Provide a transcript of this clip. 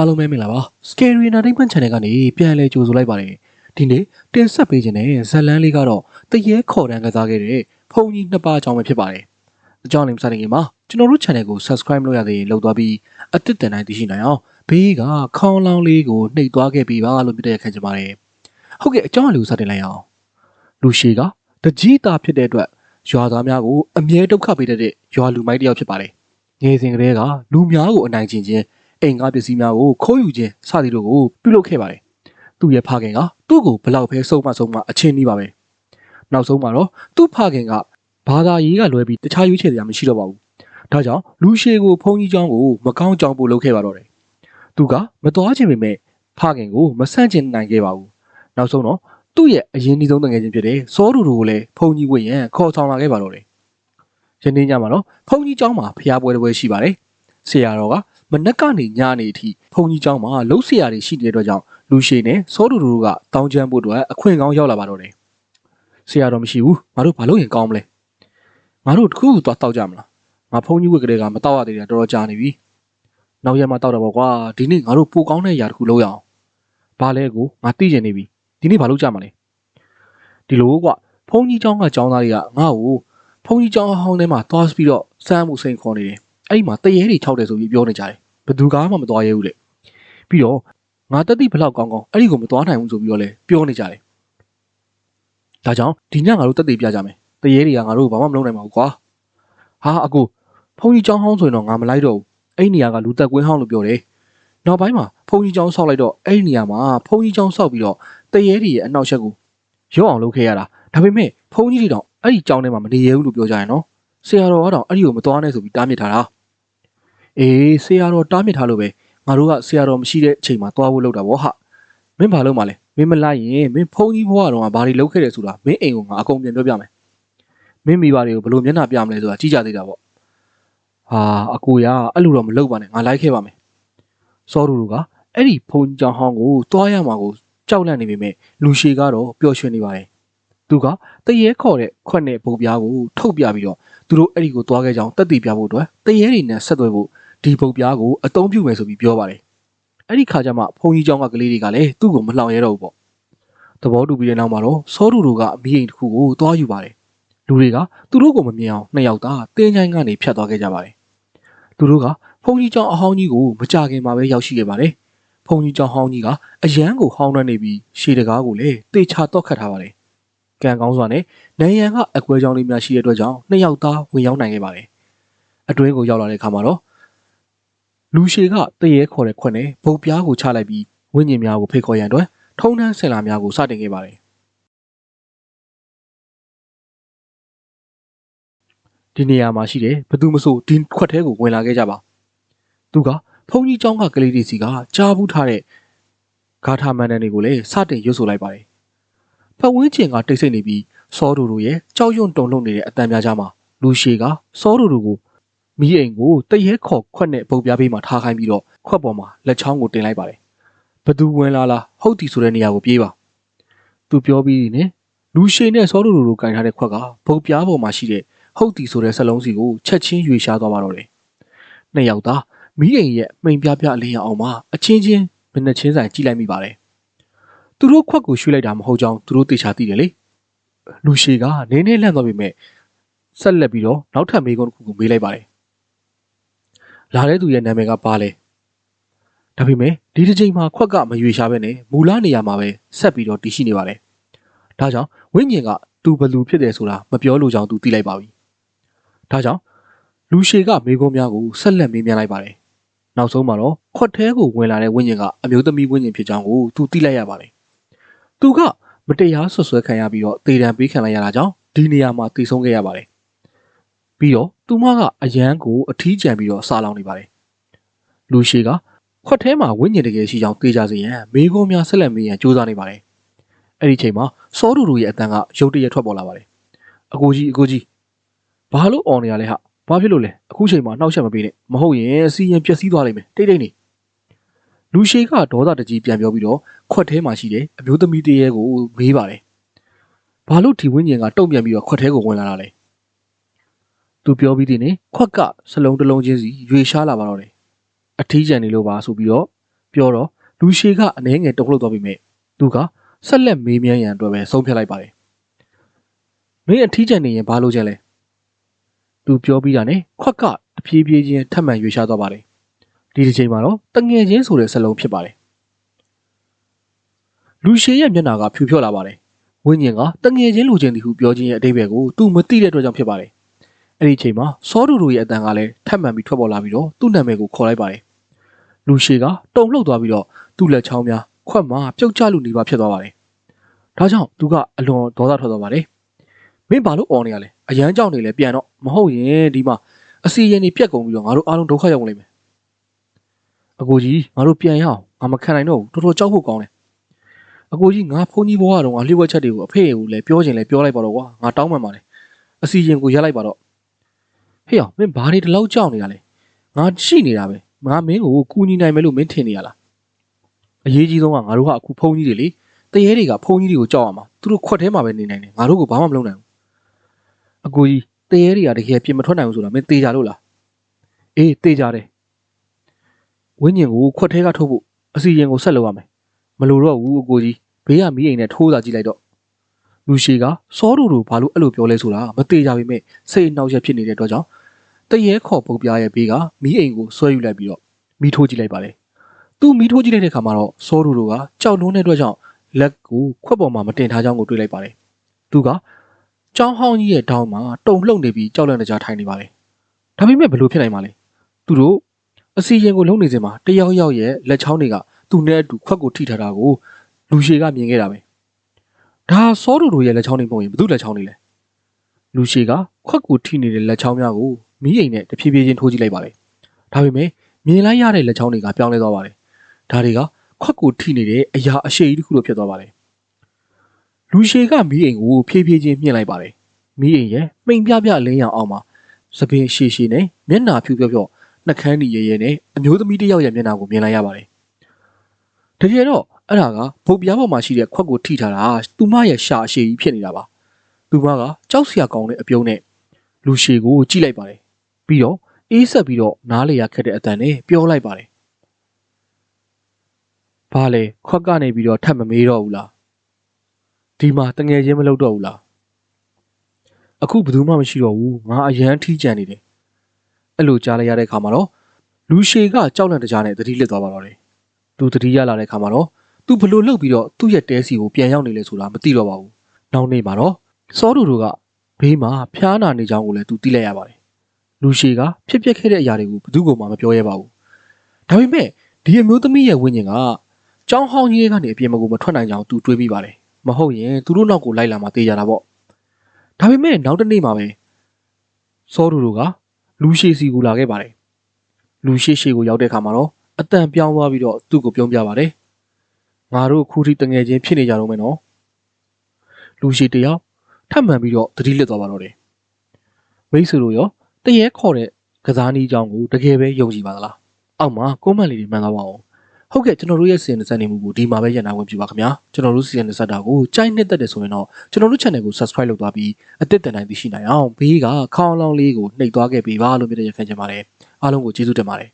အားလုံးပဲမင်္ဂလာပါ Scary Entertainment Channel ကနေပြန်လည်ကြိုဆိုလိုက်ပါတယ်ဒီနေ့တင်ဆက်ပေးခြင်းတဲ့ဇတ်လန်းလေးကတော့တရေခေါ်တန်းကစားခဲ့တဲ့ဖုန်ကြီးနှစ်ပါးအကြောင်းပဲဖြစ်ပါတယ်အကြောင်းလေးမစတဲ့ခင်မှာကျွန်တော်တို့ channel ကို subscribe လုပ်ရသေးရင်လုပ်သွားပြီးအသစ်တင်တိုင်းသိရှိနိုင်အောင်ဘေးကခေါင်းလောင်းလေးကိုနှိပ်သွားခဲ့ပြီးပါလို့ပြတဲ့ခံချင်ပါတယ်ဟုတ်ကဲ့အကြောင်းအလေးကိုစတင်လိုက်အောင်လူရှိကတကြီးသားဖြစ်တဲ့အတွက်ရွာသားများကိုအမြဲဒုက္ခပေးတတ်တဲ့ရွာလူမိုက်တစ်ယောက်ဖြစ်ပါတယ်ငယ်စဉ်ကတည်းကလူများကိုအနိုင်ကျင့်ခြင်း အိမ်ကားပစ္စည်းများကိုခိုးယူခြင်းစသည်တို့ကိုပြုလုပ်ခဲ့ပါတယ်။သူ့ရဲ့ဖခင်ကသူ့ကိုဘလောက်ပဲစုံမစုံမအချင်းနှီးပါပဲ။နောက်ဆုံးမှာတော့သူ့ဖခင်ကဘာသာရေးကလွဲပြီးတခြားရွေးချယ်စရာမရှိတော့ပါဘူး။ဒါကြောင့်လူရှေကိုဖုန်းကြီးကျောင်းကိုမကောင်းကြောင်းပို့လုပ်ခဲ့ပါတော့တယ်။သူကမတော်ချင်ပေမဲ့ဖခင်ကိုမဆန့်ကျင်နိုင်ခဲ့ပါဘူး။နောက်ဆုံးတော့သူ့ရဲ့အရင်ကြီးဆုံးတငယ်ချင်းဖြစ်တဲ့စောတူတူကိုလည်းဖုန်းကြီးဝင့်ရန်ခေါ်ဆောင်လာခဲ့ပါတော့တယ်။ယနေ့ညမှာတော့ဖုန်းကြီးကျောင်းမှာဖျားပွဲတစ်ပွဲရှိပါတယ်။ ဆရာတော်က မနက်ကနေညနေအထိဘုံကြီးကျောင်းမှာလှုပ်เสียရတွေရှိနေတဲ့အတွက်ကြောင့်လူရှိနဲ့စောတူတူတို့ကတောင်းချမ်းဖို့အတွက်အခွင့်ကောင်းရောက်လာပါတော့တယ်။ဆရာတော်မရှိဘူး။ငါတို့ဘာလို့ရင်ကောင်းမလဲ။ငါတို့တခုခုသွားတောက်ကြမလား။ငါဘုံကြီးဝက်ကလေးကမတောက်ရသေးတယ်တော်တော်ကြာနေပြီ။နောက်ရက်မှတောက်တော့ပေါ့ကွာ။ဒီနေ့ငါတို့ပိုကောင်းတဲ့ຢာတစ်ခုလုပ်ရအောင်။ဘာလဲကိုငါသိကျင်နေပြီ။ဒီနေ့ဘာလုပ်ကြမလဲ။ဒီလိုကွာဘုံကြီးကျောင်းကကျောင်းသားတွေကငါ့ကိုဘုံကြီးကျောင်းဟောင်းထဲမှာသွားပြီးတော့စမ်းမှုစိန်ခေါ်နေတယ်။ အဲ့ဒီမှာတရေတွေခြောက်တယ်ဆိုပြီးပြောနေကြတယ်။ဘယ်သူကမှမသွားရဲဘူးလေ။ပြီးတော့ငါတက်တိဘလောက်ကောင်းကောင်းအဲ့ဒီကိုမသွားနိုင်ဘူးဆိုပြီးတော့လည်းပြောနေကြတယ်။ဒါကြောင့်ဒီညငါတို့တက်တိပြကြမယ်။တရေတွေကငါတို့ဘာမှမလုပ်နိုင်ပါဘူးကွာ။ဟာအကူဘုံကြီးကျောင်းဟောင်းဆိုရင်တော့ငါမလိုက်တော့ဘူး။အဲ့ဒီနေရာကလူတက်ကွင်းဟောင်းလို့ပြောတယ်။နောက်ပိုင်းမှာဘုံကြီးကျောင်းဆောက်လိုက်တော့အဲ့ဒီနေရာမှာဘုံကြီးကျောင်းဆောက်ပြီးတော့တရေတွေရဲ့အနောက်ချက်ကိုရော့အောင်လုပ်ခဲ့ရတာ။ဒါပေမဲ့ဘုံကြီးတွေတော့အဲ့ဒီကျောင်းထဲမှာမနေရဘူးလို့ပြောကြရနော်။ဆရာတော်ကတော့အဲ့ဒီကိုမသွားနဲ့ဆိုပြီးတားမြစ်ထားတာ။ အေးဆရာတော်တားမြစ်ထားလို့ပဲငါတို့ကဆရာတော်မရှိတဲ့အချိန်မှာသွားဖို့လုပ်တာဗောဟာမင်းဘာလုပ်မှလဲမင်းမလိုက်ရင်မင်းဖုန်းကြီးဘွားတော်ကဘာတွေလုပ်ခဲ့တယ်ဆိုတာမင်းအိမ်ကငါအကုန်ပြန်ပြောပြမယ်မင်းမိဘတွေကိုဘယ်လိုမျက်နှာပြမလဲဆိုတာကြည့်ကြသေးတာဗောဟာအကူရအဲ့လိုတော့မလုပ်ပါနဲ့ငါလိုက်ခဲ့ပါမယ်စောတူတူကအဲ့ဒီဖုန်းကြောင်ဟောင်းကိုတွားရမှာကိုကြောက်လန့်နေပေမဲ့လူရှည်ကတော့ပျော်ရွှင်နေပါတယ်သူကတရေခေါ်တဲ့ခွက်နဲ့ပုံပြားကိုထုတ်ပြပြီးတော့သူတို့အဲ့ဒီကိုတွားခဲ့ကြအောင်တက်တည်ပြဖို့အတွက်တရေတွေနဲ့ဆက်သွယ်ဖို့ ဒီပုံပြားကိုအသုံးပြုမယ်ဆိုပြီးပြောပါတယ်။အဲ့ဒီခါကျမှဘုံကြီးเจ้าကကလေးတွေကလည်းသူ့ကိုမလှောင်ရဲတော့ဘူးပေါ့။သဘောတူပြီးတဲ့နောက်မှာတော့စောတူတူကအမိအိမ်တစ်ခုကိုသွားယူပါတယ်။လူတွေကသူတို့ကိုမမြင်အောင်နှစ်ယောက်သားတင်းချိုင်းကနေဖြတ်သွားခဲ့ကြပါတယ်။သူတို့ကဘုံကြီးเจ้าအဟောင်းကြီးကိုမကြခင်မှာပဲရောက်ရှိခဲ့ပါတယ်။ဘုံကြီးเจ้าဟောင်းကြီးကအရန်ကိုဟောင်းနှံ့နေပြီးရှေးတကားကိုလည်းတေချာတော့ခတ်ထားပါတယ်။ကံကောင်းစွာနဲ့နိုင်ရန်ကအကွဲကြောင်လေးများရှိတဲ့အတွက်ကြောင့်နှစ်ယောက်သားဝင်ရောက်နိုင်ခဲ့ပါတယ်။အတွင်းကိုရောက်လာတဲ့အခါမှာတော့ လူရှည်ကတရေခေါ်တဲ့ခွက်နဲ့ဘုတ်ပြားကိုချလိုက်ပြီးဝိညာဉ်များကိုဖိတ်ခေါ်ရန်အတွက်ထုံးတန်းဆင်လာများကိုစတင်ခဲ့ပါတယ်ဒီနေရာမှာရှိတဲ့ဘသူမဆိုဒီခွက်ထဲကိုဝင်လာခဲ့ကြပါသူကဖုန်ကြီးเจ้าကကလေးတွေစီကကြားဘူးထားတဲ့ဂါထာမန်တန်တွေကိုလည်းစတင်ရွတ်ဆိုလိုက်ပါတယ်ဖက်ဝင်းကျင်ကတိတ်ဆိတ်နေပြီးစောဒူတို့ရဲ့ကြောက်ရွံ့တုန်လှုပ်နေတဲ့အတန်များကြားမှာလူရှည်ကစောဒူတို့ကို မိအိမ်ကိုတရဲခေါ်ခွက်နဲ့ပုံပြားပေးမှထားခိုင်းပြီးတော့ခွက်ပေါ်မှာလက်ချောင်းကိုတင်လိုက်ပါတယ်ဘသူဝင်လာလားဟုတ်တီဆိုတဲ့နေရာကိုပြေးပါသူပြောပြီးနေလူရှည်နဲ့စောဒူတို့ကင်ထားတဲ့ခွက်ကပုံပြားပေါ်မှာရှိတဲ့ဟုတ်တီဆိုတဲ့စလုံးစီကိုချက်ချင်းရွေရှားသွားပါတော့တယ်နှစ်ယောက်သားမိအိမ်ရဲ့မိန်ပြပြအလင်းရအောင်မှာအချင်းချင်းမနှချင်းဆိုင်ကြည့်လိုက်မိပါတယ်သူတို့ခွက်ကိုရွှေ့လိုက်တာမဟုတ်ကြောင်းသူတို့သိချာသိတယ်လေလူရှည်ကနင်းနေလန့်သွားပြီမဲ့ဆက်လက်ပြီးတော့နောက်ထပ်မေးခွန်းတစ်ခုကိုမေးလိုက်ပါတယ် လာတဲ့သူရဲ့နာမည်ကပါလဲဒါပေမဲ့ဒီတစ်ချိန်မှာခွက်ကမရွေရှားပဲနဲ့မူလနေရာမှာပဲဆက်ပြီးတော့တည်ရှိနေပါတယ်ဒါကြောင့်ဝိညာဉ်ကသူဘလူဖြစ်တယ်ဆိုတာမပြောလို့ကြောင်းသူသိလိုက်ပါပြီဒါကြောင့်လူရှည်ကမေးခွန်းများကိုဆက်လက်မေးမြန်းလိုက်ပါတယ်နောက်ဆုံးမှာတော့ခွက်ထဲကိုဝင်လာတဲ့ဝိညာဉ်ကအမျိုးသမီးဝိညာဉ်ဖြစ်ကြောင်းကိုသူသိလိုက်ရပါတယ်သူကမတရားဆွဆွဲခံရပြီးတော့တေတံပေးခံလိုက်ရတာကြောင့်ဒီနေရာမှာတည်ဆုံးခဲ့ရပါတယ် ပြီးတော့သူမကအရန်ကိုအထီးကျန်ပြီးတော့စားလောင်နေပါတယ်လူရှိကခွက်ထဲမှာဝိညာဉ်တကယ်ရှိကြောင်းသိကြစေရန်မိကုံးများဆက်လက်မေးရန်ကြိုးစားနေပါတယ်အဲ့ဒီချိန်မှာစောတူတူရဲ့အတန်းကရုတ်တရက်ထွက်ပေါ်လာပါတယ်အကိုကြီးအကိုကြီးဘာလို့អော်နေရလဲဟာဘာဖြစ်လို့လဲအခုချိန်မှာနှောက်ယှက်မပေးနဲ့မဟုတ်ရင်စီရင်ပျက်စီးသွားလိမ့်မယ်တိတ်တိတ်နေလူရှိကဒေါသတကြီးပြန်ပြောပြီးတော့ခွက်ထဲမှာရှိတဲ့အမျိုးသမီးတရေကိုမေးပါတယ်ဘာလို့ဒီဝိညာဉ်ကတုံ့ပြန်ပြီးတော့ခွက်ထဲကိုဝင်လာတာလဲ သူပြောပြီးတဲ့နေခွက်ကစလုံးတစ်လုံးချင်းစီရွေရှားလာပါတော့တယ်အထီးကျန်နေလို့ပါဆိုပြီးတော့ပြောတော့လူရှည်ကအနှဲငယ်တုံ့လှုပ်သွားပြီမဲ့သူကဆက်လက်မေးမြန်းရန်အတွက်ပဲဆုံးဖြတ်လိုက်ပါတယ်မင်းအထီးကျန်နေရင်ဘာလို့ချင်လဲသူပြောပြီးတာနဲ့ခွက်ကတဖြည်းဖြည်းချင်းထပ်မံရွေရှားသွားပါတယ်ဒီတစ်ချိန်မှာတော့တငယ်ချင်းဆိုတဲ့စလုံးဖြစ်ပါတယ်လူရှည်ရဲ့မျက်နှာကဖြူဖြော့လာပါတယ်ဝိညာဉ်ကတငယ်ချင်းလူချင်းတီဟုပြောခြင်းရဲ့အတိတ်ဘယ်ကိုသူမသိတဲ့အတွက်ကြောင့်ဖြစ်ပါတယ် အဲ့ဒီအချိန်မှာစောဒူဒူရဲ့အတန်ကလည်းထပ်မံပြီးထွက်ပေါ်လာပြီးတော့သူ့နာမည်ကိုခေါ်လိုက်ပါတယ်လူရှည်ကတုံလှုပ်သွားပြီးတော့သူ့လက်ချောင်းများခွက်မှာပြုတ်ကျလူနေပါဖြစ်သွားပါတယ်ဒါကြောင့်သူကအလွန်ဒေါသထွက်သွားပါတယ်မင်းဘာလို့អော်နေရလဲအရန်ကြောက်နေလဲပြန်တော့မဟုတ်ရင်ဒီမှာအစီရင်နေပြက်ကုန်ပြီးတော့ငါတို့အားလုံးဒုက္ခရောက်လိမ့်မယ်အကိုကြီးငါတို့ပြန်ရအောင်ငါမခံနိုင်တော့ဘူးတော်တော်ကြောက်ဖို့ကောင်းတယ်အကိုကြီးငါဖုန်းကြီးဘွားကတော့ငါလျှို့ဝှက်ချက်တွေကိုအဖေကိုလည်းပြောချင်လဲပြောလိုက်ပါတော့ကွာငါတောင်းပန်ပါတယ်အစီရင်ကိုရက်လိုက်ပါတော့ ဟေ့အောင်မင်းဘာတွေဒီလောက်ကြောက်နေရလဲငါရှိနေတာပဲငါမင်းကိုကူညီနိုင်မယ်လို့မင်းထင်နေရလားအရေးကြီးဆုံးကငါတို့ကအခုဖုန်းကြီးတွေလေတရေတွေကဖုန်းကြီးတွေကိုကြောက်ရမှာသူတို့ခွက်ထဲမှာပဲနေနိုင်တယ်ငါတို့ကဘာမှမလုပ်နိုင်ဘူးအကိုကြီးတရေတွေကတကယ်ပြင်မထွက်နိုင်ဘူးဆိုတာမင်းသိကြလို့လားအေးသိကြတယ်ဝင်းညင်ကိုခွက်ထဲကထုတ်ဖို့အစီရင်ကိုဆက်လုပ်ရမယ်မလိုတော့ဘူးအကိုကြီးဘေးကမီးအိမ်နဲ့ထိုးစာကြည့်လိုက်တော့လူရှိကစောတူတူဘာလို့အဲ့လိုပြောလဲဆိုတာမသိကြပေမဲ့စိတ်အနှောက်အယှက်ဖြစ်နေတဲ့အတွက်ကြောင့် တရေခေါ်ပုတ်ပြားရဲ့ဘေးကမီးအိမ်ကိုဆွဲယူလိုက်ပြီးတော့မီးထိုးကြည့်လိုက်ပါတယ်သူမီးထိုးကြည့်လိုက်တဲ့အခါမှာတော့စောတူတူကကြောက်လွန်းတဲ့အတွက်ကြောင့်လက်ကိုခွက်ပေါ်မှာမတင်ထားကြောင်းကိုတွေ့လိုက်ပါတယ်သူကကြောင်းဟောင်းကြီးရဲ့တောင်းမှာတုံလှုပ်နေပြီးကြောက်လန့်တကြားထိုင်နေပါတယ်ဒါပေမဲ့ဘယ်လိုဖြစ်နိုင်မှာလဲသူတို့အစီရင်ကိုလုံနေစင်မှာတယောက်ယောက်ရဲ့လက်ချောင်းတွေကသူနဲ့အတူခွက်ကိုထိထားတာကိုလူရှည်ကမြင်ခဲ့တာပဲဒါစောတူတူရဲ့လက်ချောင်းတွေမဟုတ်ရင်ဘယ်သူလက်ချောင်းတွေလဲလူရှည်ကခွက်ကိုထိနေတဲ့လက်ချောင်းများကို မီးအိမ်နဲ့တဖြည်းဖြည်းချင်းထိုးကြည့်လိုက်ပါတယ်ဒါပေမဲ့မြင်လိုက်ရတဲ့လက်ချောင်းတွေကပြောင်းလဲသွားပါတယ်ဒါတွေကခွက်ကိုထိနေတဲ့အရာအရှိကြီးတစ်ခုလိုဖြစ်သွားပါတယ်လူရှည်ကမီးအိမ်ကိုဖြည်းဖြည်းချင်းမြင့်လိုက်ပါတယ်မီးအိမ်ရဲ့မိန်ပြပြအလင်းရောင်အောင်မှာသပင်ရှည်ရှည်နဲ့မျက်နှာဖြူဖြော့ဖြော့နှကန်းဒီရဲရဲနဲ့အမျိုးသမီးတစ်ယောက်ရဲ့မျက်နှာကိုမြင်လိုက်ရပါတယ်တကယ်တော့အဲ့ဒါကဘုတ်ပြားပေါ်မှာရှိတဲ့ခွက်ကိုထိထားတာသူမရဲ့ရှာအရှိကြီးဖြစ်နေတာပါသူမကကြောက်စရာကောင်းတဲ့အပြုံးနဲ့လူရှည်ကိုကြည့်လိုက်ပါတယ် ပြီးတော့အေးဆက်ပြီးတော့နားလေရခက်တဲ့အတန်နဲ့ပြောလိုက်ပါတယ်ဘာလဲခွက်ကနေပြီးတော့ထပ်မမေးတော့ဘူးလားဒီမှာတငယ်ချင်းမလုပ်တော့ဘူးလားအခုဘယ်သူမှမရှိတော့ဘူးငါအရန်ထီးကြံနေတယ်အဲ့လိုကြားလိုက်ရတဲ့အခါမှာတော့လူရှည်ကကြောက်လန့်တကြားနဲ့တတိလစ်သွားပါတော့တယ်သူတတိရလာတဲ့အခါမှာတော့သူဘလို့လှုပ်ပြီးတော့သူ့ရဲ့တဲစီကိုပြန်ရောက်နေလဲဆိုတာမသိတော့ပါဘူးနောက်နေ့မှာတော့စောတူတို့ကဘေးမှာဖျားနာနေကြောင်းကိုလည်းသူသိလိုက်ရပါတယ် လူရှည်ကဖြစ်ပျက်ခဲ့တဲ့အရာတွေကိုဘယ်သူမှမပြောရဲပါဘူးဒါပေမဲ့ဒီအမျိုးသမီးရဲ့ဝိညာဉ်ကကြောင်းဟောင်းကြီးကနေအပြင်မကိုမထွက်နိုင်ကြောင်းသူတွေးမိပါတယ်မဟုတ်ရင်သူတို့နောက်ကိုလိုက်လာမှသိကြတာပေါ့ဒါပေမဲ့နောက်တစ်နေ့မှာပဲစောတူတို့ကလူရှည်စီကိုလာခဲ့ပါတယ်လူရှည်ရှည်ကိုရောက်တဲ့အခါမှာတော့အတန်ပြောင်းသွားပြီးတော့သူ့ကိုပြုံးပြပါတယ်ငါတို့ခုထိတငယ်ချင်းဖြစ်နေကြတော့မယ်နော်လူရှည်တယောက်ထပ်မှန်ပြီးတော့တတိလစ်သွားပါတော့တယ်မိတ်ဆွေတို့ရော တရေခေါ်တဲ့ကစားနည်းအကြောင်းကိုတကယ်ပဲယုံကြည်ပါသလားအောက်မှာကွန်မန့်လေးတွေမှန်သွားပါအောင်ဟုတ်ကဲ့ကျွန်တော်တို့ရဲ့စီစဉ်နေမှုကိုဒီမှာပဲရန်နာဝင်ပြပါခင်ဗျာကျွန်တော်တို့စီစဉ်နေတာကိုကြိုက်နှစ်သက်တယ်ဆိုရင်တော့ကျွန်တော်တို့ channel ကို subscribe လုပ်သွားပြီးအသစ်တင်တိုင်းသိရှိနိုင်အောင်ဘေးကခေါင်းလောင်းလေးကိုနှိပ်သွားခဲ့ပေးပါလို့မြတ်တဲ့ရခံချင်ပါတယ်အားလုံးကိုကျေးဇူးတင်ပါတယ်